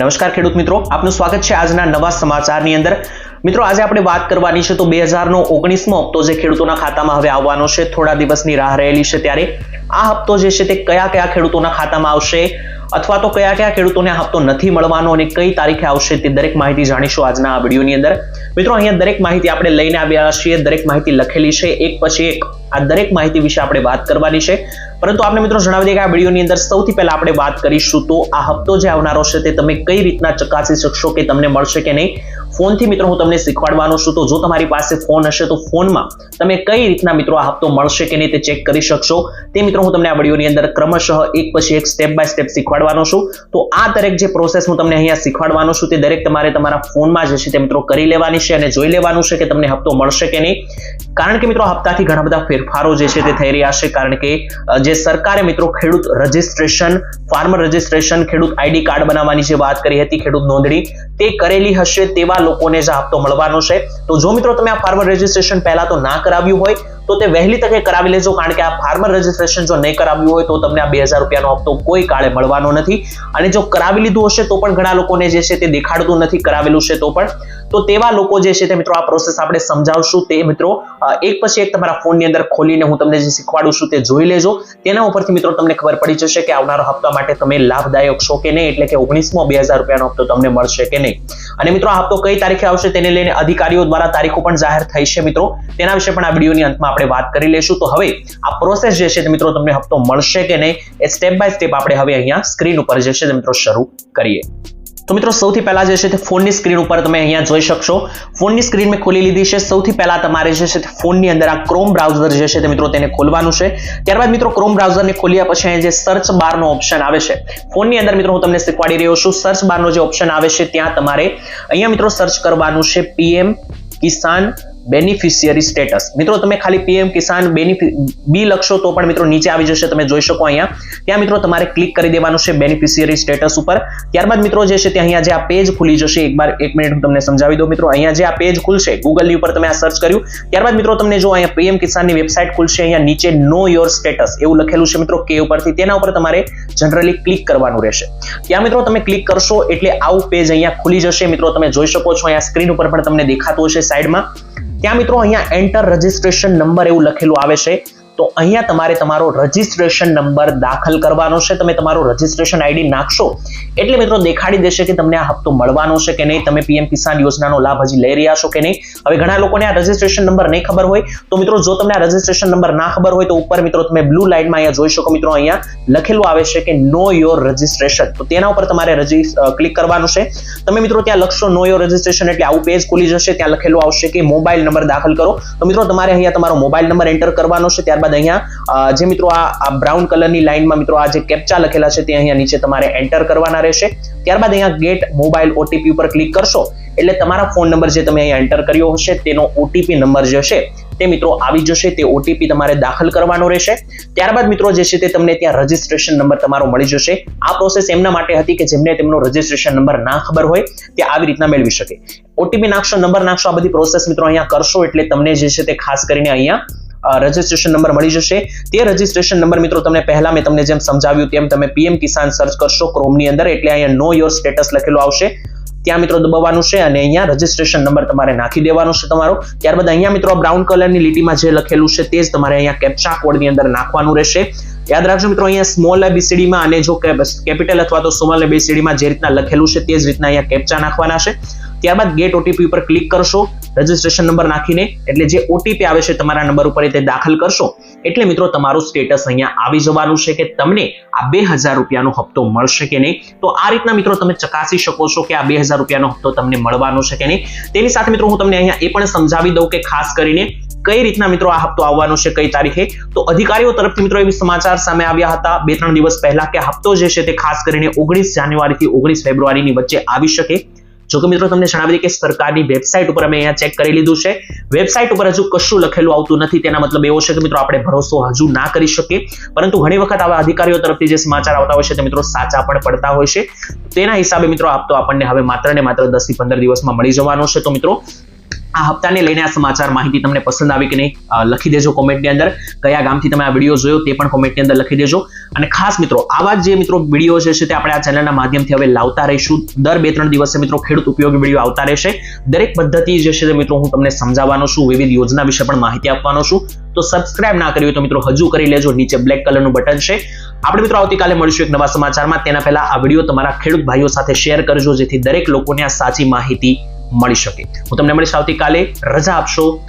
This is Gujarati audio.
નમસ્કાર ખેડૂત મિત્રો, આપનું સ્વાગત છે આજના નવા સમાચારની અંદર. મિત્રો, આજે આપણે વાત કરવાની છે તો બે હજારનો ઓગણીસમો હપ્તો જે ખેડૂતોના ખાતામાં હવે આવવાનો છે, થોડા દિવસની રાહ રહેલી છે ત્યારે. આ હપ્તો જે છે તે કયા કયા ખેડૂતોના ખાતામાં આવશે? અથવા તો કયા કયા ખેડૂતોને હપ્તો નથી મળવાનો અને કઈ તારીખે આવશે તે દરેક માહિતી જાણીશું આજના આ વિડીયોની અંદર. મિત્રો, અહીંયા દરેક માહિતી આપણે લઈને આવ્યા છીએ. દરેક માહિતી લખેલી છે. એક પછી એક આ દરેક માહિતી વિશે આપણે વાત કરવાની છે. પરંતુ આપણે મિત્રો જણાવી દઈએ કે આ વિડીયોની અંદર સૌથી પહેલા આપણે વાત કરીશું તો આ હપ્તો જે આવનારો છે તે તમે કઈ રીતના ચકાસી શકશો કે તમને મળશે કે નહીં? ફોનથી મિત્રો હું તમને શીખવાડવાનો છું. તો જો તમારી પાસે ફોન હશે તો ફોનમાં તમે કઈ રીતના મિત્રો આ હપ્તો મળશે કે નહીં તે ચેક કરી શકશો. તે મિત્રો હું તમને આ વિડીયોની અંદર ક્રમશઃ એક પછી એક સ્ટેપ બાય સ્ટેપ શીખવાડવાનો છું. તો આ દરેક જે પ્રોસેસ હું તમને અહીંયા શીખવાડવાનો છું તે દરેક તમારે તમારા ફોનમાં જે છે તે મિત્રો કરી લેવાની છે અને જોઈ લેવાનું છે કે તમને હપ્તો મળશે કે નહીં. કારણ કે મિત્રો હપ્તાથી ઘણા બધા ફેરફારો જે છે તે થઈ રહ્યા છે. કારણ કે જે સરકારે મિત્રો ખેડૂત રજિસ્ટ્રેશન ફાર્મર રજિસ્ટ્રેશન ખેડૂત આઈડી કાર્ડ બનાવવાની જે વાત કરી હતી, ખેડૂત નોંધણી, તે કરેલી હશે તેવા લોકોને જ હપ્તો મળવાનો છે. તો જો મિત્રો તમે આ ફાર્મર રજિસ્ટ્રેશન પહેલા તો ના કરાવ્યું હોય તો તે વહેલી તકે કરાવી લેજો, કારણ કે આ ફાર્મર રજિસ્ટ્રેશન જો નહીં કરાવ્યું હોય તો તમને આ બે હજાર રૂપિયાનો હપ્તો કોઈ કાળે મળવાનો નથી. અને જો કરાવી લીધું હશે તો પણ ઘણા લોકોને જે છે તે દેખાડતું નથી કરાવેલું છે તો પણ. તો તેવા લોકો જે છે તે મિત્રો આ પ્રોસેસ આપણે સમજાવશું. તે મિત્રો એક પછી એક તમારા ફોનની અંદર ખોલીને હું તમને જે શીખવાડું છું તે જોઈ લેજો. તેના ઉપરથી મિત્રો તમને ખબર પડી જશે કે આવનારો હપ્તા માટે તમે લાભદાયક છો કે નહીં, એટલે કે ઓગણીસમો બે હજાર રૂપિયાનો હપ્તો તમને મળશે કે નહીં. અને મિત્રો, આ હપ્તો કઈ તારીખે આવશે તેને લઈને અધિકારીઓ દ્વારા તારીખો પણ જાહેર થઈ છે મિત્રો. તેના વિશે પણ આ વિડીયોની અંતમાં આપણે વાત કરી લઈશું. તો હવે આ પ્રોસેસ જે છે મિત્રો તમને હપ્તો મળશે કે નહીં, એ સ્ટેપ બાય સ્ટેપ આપણે હવે અહીંયા સ્ક્રીન ઉપર જે છે મિત્રો શરૂ કરીએ. તો મિત્રો સૌથી પહેલા જે છે તે ફોનની સ્ક્રીન ઉપર તમે અહીંયા જોઈ શકશો. ફોનની સ્ક્રીન મેં ખોલી લીધી છે. સૌથી પહેલા તમારે જે છે તે ફોનની અંદર આ ક્રોમ બ્રાઉઝર જે છે તે મિત્રો તેને ખોલવાનું છે. ત્યારબાદ મિત્રો ક્રોમ બ્રાઉઝરને ખોલ્યા પછી અહીંયા જે સર્ચ બારનો ઓપ્શન આવે છે. ફોનની અંદર મિત્રો હું તમને શીખવાડી રહ્યો છું. સર્ચ બારનો જે ઓપ્શન આવે છે, ત્યાં તમારે અહીંયા મિત્રો સર્ચ કરવાનું છે પીએમ કિસાન બેનિફિશિયરી સ્ટેટસ મિત્રો, તમે ખાલી પીએમ કિસાન બી લખશો તો પણ મિત્રો નીચે આવી જશે, તમે જોઈ શકો અહીંયા. ત્યાં મિત્રો તમારે ક્લિક કરી દેવાનું છે બેનિફિશિયરી સ્ટેટસ ઉપર. ત્યારબાદ મિત્રો જે છે તે અહીંયા જે આ પેજ ખુલી જશે, એકવાર એક મિનિટ હું તમને સમજાવી દઉં મિત્રો. અહીંયા જે આ પેજ ખુલશે ગૂગલની ઉપર તમે આ સર્ચ કર્યું. ત્યારબાદ મિત્રો તમને જો અહીંયા પીએમ કિસાનની વેબસાઇટ ખુલશે, અહીંયા નીચે નો યોર સ્ટેટસ એવું લખેલું છે મિત્રો, કે ઉપરથી. તેના ઉપર તમારે જનરલી ક્લિક કરવાનું રહેશે. ત્યાં મિત્રો તમે ક્લિક કરશો એટલે આવું પેજ અહીંયા ખુલી જશે. મિત્રો, તમે જોઈ શકો છો, અહીંયા સ્ક્રીન ઉપર પણ તમને દેખાતું હશે સાઈડમાં. ત્યાં મિત્રો અહીંયા એન્ટર રજિસ્ટ્રેશન નંબર એવું લખેલું આવે છે. તો અહીંયા તમારે તમારો રજિસ્ટ્રેશન નંબર દાખલ કરવાનો છે. તમે તમારો રજિસ્ટ્રેશન આઈડી નાખશો. એટલે મિત્રો દેખાડી દેશે કે તમને આ હપ્તો મળવાનો છે કે નહીં. તમે પીએમ કિસાન યોજનાનો લાભ હજી લઈ રહ્યા છો કે નહીં. હવે ઘણા લોકોને આ રજિસ્ટ્રેશન નંબર નહીં ખબર હોય. તો મિત્રો જો તમને આ રજિસ્ટ્રેશન નંબર ના ખબર હોય તો ઉપર મિત્રો તમે બ્લુ લાઇનમાં અહીંયા જોઈ શકો મિત્રો અહીંયા લખેલું આવે છે કે નો યોર રજિસ્ટ્રેશન તો તેના ઉપર તમારે ક્લિક કરવાનું છે. તમે મિત્રો ત્યાં લખશો નો યોર રજિસ્ટ્રેશન એટલે આવું પેજ ખુલી જશે. ત્યાં લખેલું આવશે કે મોબાઈલ નંબર દાખલ કરો. તો મિત્રો તમારે અહીંયા તમારો મોબાઈલ નંબર એન્ટર કરવાનો છે. ત્યારબાદ અહીંયા જે મિત્રો આ બ્રાઉન કલરની લાઇનમાં મિત્રો આ જે કેપ્ચા લખેલા છે તે અહીંયા નીચે તમારે એન્ટર કરવાના રહેશે. ત્યારબાદ અહીંયા ગેટ મોબાઈલ ઓટીપી ઉપર ક્લિક કરશો, એટલે તમારા ફોન નંબર જે તમે અહીંયા એન્ટર કર્યો હશે, તેનો ઓટીપી નંબર જે છે તે મિત્રો આવી જશે, તે ઓટીપી તમારે દાખલ કરવાનો રહેશે. ત્યારબાદ મિત્રો જે છે તે તમને ત્યાં રજીસ્ટ્રેશન નંબર તમારો મળી જશે. આ પ્રોસેસ એમના માટે હતી કે જેમને તેમનો રજિસ્ટ્રેશન નંબર ના ખબર હોય, તે આવી રીતના મેળવી શકે. ઓટીપી નાખશો નંબર નાખશો, આ બધી પ્રોસેસ મિત્રો અહીંયા કરશો, એટલે તમને જે છે તે ખાસ કરીને અહીંયા રજિસ્ટ્રેશન નંબર મળી જશે. તે રજિસ્ટ્રેશન નંબર મિત્રો તમને પહેલા મેં તમને જેમ સમજાવ્યું તેમ તમે પીએમ કિસાન સર્ચ કરશો ક્રોમની અંદર, એટલે અહીંયા નો યોર સ્ટેટસ લખેલું આવશે. ત્યાં મિત્રો દબાવવાનું છે અને અહીંયા રજિસ્ટ્રેશન નંબર તમારે નાખી દેવાનો છે તમારો. ત્યારબાદ અહીંયા મિત્રો બ્રાઉન કલરની લીટીમાં જે લખેલું છે તે જ તમારે અહીંયા કેપ્ચા કોડની અંદર નાખવાનું રહેશે. યાદ રાખજો મિત્રો, અહીંયા સ્મોલ એબીસીડીમાં અને જો કેપિટલ અથવા તો સ્મોલ એબીસીડીમાં જે રીતના લખેલું છે તે જ રીતના અહીંયા કેપ્ચા નાખવાના છે. ત્યારબાદ ગેટ ઓટીપી ઉપર ક્લિક કરશો રજિસ્ટ્રેશન નંબર નાખીને, એટલે જે ઓટીપી આવે છે તમારા નંબર ઉપર તે દાખલ કરશો. એટલે મિત્રો, તમારું સ્ટેટસ અહીંયા આવી જવાનું છે કે તમને આ બે હજાર રૂપિયાનો હપ્તો મળશે કે નહીં. તો આ રીતના મિત્રો તમે ચકાસી શકો છો કે આ બે હજાર રૂપિયાનો હપ્તો તમને મળવાનો છે કે નહીં. તેની સાથે મિત્રો, હું તમને અહીંયા એ પણ સમજાવી દઉં કે ખાસ કરીને કઈ રીતના મિત્રો આ હપ્તો આવવાનો છે, કઈ તારીખે. તો અધિકારીઓ તરફથી મિત્રો એવી સમાચાર સામે આવ્યા હતા બે ત્રણ દિવસ પહેલા કે હપ્તો જે છે તે ખાસ કરીને ઓગણીસ જાન્યુઆરીથી ઓગણીસ ફેબ્રુઆરીની વચ્ચે આવી શકે. જો કે મિત્રો તમને જણાવી દઈએ કે સરકારની વેબસાઇટ ઉપર અમે અહીંયા ચેક કરી લીધું છે. વેબસાઇટ ઉપર હજુ કશું લખેલું આવતું નથી, તેના મતલબ એવો છે કે મિત્રો આપણે ભરોસો હજુ ના કરી શકીએ. પરંતુ ઘણી વખત આવા અધિકારીઓ તરફથી જે સમાચાર આવતા હોય છે તે મિત્રો સાચા પણ પડતા હોય છે. તેના હિસાબે મિત્રો આપતો આપણને હવે માત્ર ને માત્ર દસથી પંદર દિવસમાં મળી જવાનો છે. તો મિત્રો આ હપ્તાને લઈને આ સમાચાર માહિતી તમને પસંદ આવી કે નહીં લખી દેજો કોમેન્ટની અંદર. કયા ગામથી તમે આ વીડિયો જોયો તે પણ કોમેન્ટની અંદર લખી દેજો. અને ખાસ મિત્રો, આવા જ મિત્રો વીડિયો જે છે તે આપણે આ ચેનલના માધ્યમથી હવે લાવતા રહીશું. દર બે ત્રણ દિવસે મિત્રો ખેડૂત ઉપયોગી વીડિયો આવતા રહેશે. દરેક પદ્ધતિ જે છે તે મિત્રો હું તમને સમજાવવાનો છું, વિવિધ યોજના વિશે પણ માહિતી આપવાનો છું. તો સબસ્ક્રાઇબ ના કરી તો મિત્રો હજુ કરી લેજો, નીચે બ્લેક કલરનું બટન છે. આપણે મિત્રો આવતીકાલે મળીશું એક નવા સમાચારમાં. તેના પહેલા આ વીડિયો તમારા ખેડૂત ભાઈઓ સાથે શેર કરજો, જેથી દરેક લોકોને આ સાચી માહિતી મળી શકે. હું તમને મળીશ આવતીકાલે. રજા આપશો.